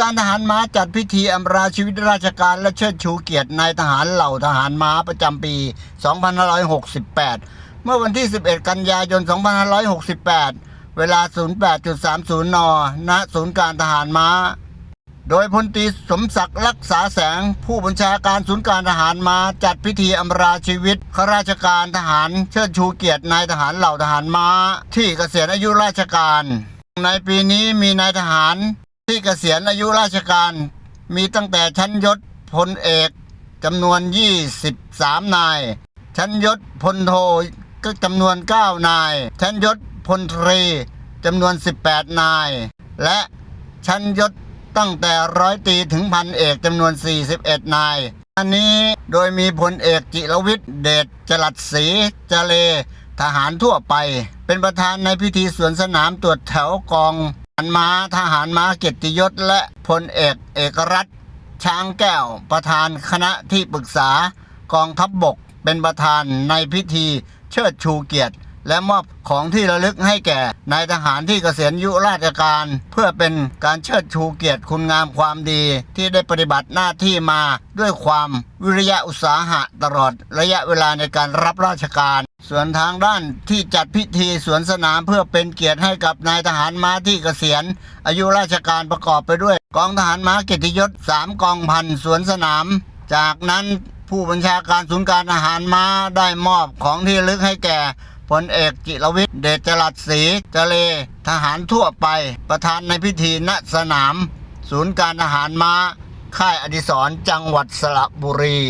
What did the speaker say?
การทหารม้าจัดพิธีอำลาชีวิตราชการและเชิดชูเกียรตินายทหารเหล่าทหารม้าประจำปี 2568 เมื่อวันที่ 11 กันยายน 2568 เวลา 08.30 น ณ ศูนย์การทหารม้า โดยพลตรีสมศักดิ์รักษาแสง ผู้บัญชาการศูนย์การทหารม้าจัดพิธีอำลาชีวิตข้าราชการทหารเชิดชูเกียรตินายทหารเหล่าทหารม้า ที่เกษียณอายุราชการในปีนี้มีนายทหาร ที่เกษียณอายุราชการมีตั้งแต่ชั้นยศพลเอกจำนวน 23 นาย ชั้นยศพลโทก็จำนวน 9 นาย ชั้นยศพลตรีจำนวน 18 นาย และชั้นยศตั้งแต่ร้อยตรีถึงพันเอกจำนวน 41 นาย อันนี้โดยมีพลเอกจิรวิทย์เดชจรัสศรีเจเลทหารทั่วไป เป็นประธานในพิธีสวนสนามตรวจแถวกองารม้าทหารม้าเกียรติยศและพลเอกเอกรัฐช้างแก้ว ประธานคณะที่ปรึกษากองทัพบบกเป็นประธานในพิธีเชิดชูเกียรติ และมอบของที่ระลึกให้แก่นายทหารที่เกษียณอายุราชการ เพื่อเป็นการเชิดชูเกียรติคุณงามความดี ที่ได้ปฏิบัติหน้าที่มาด้วยความวิริยะอุตสาหะตลอดระยะเวลาในการรับราชการ ส่วนทางด้านที่จัดพิธีสวนสนามเพื่อเป็นเกียรติให้กับนายทหารม้าที่เกษียณ อายุราชการประกอบไปด้วย กองทหารม้าเกียรติยศสามกองพันสวนสนาม จากนั้นผู้บัญชาการศูนย์การทหารม้าได้มอบของที่ระลึกให้แก่ พลเอกจิรวิทย์เดชจรัสศรีเจเล ทหารทั่วไป ประธานในพิธีณสนาม ศูนย์การทหารม้า ค่ายอดิศรจังหวัดสระบุรี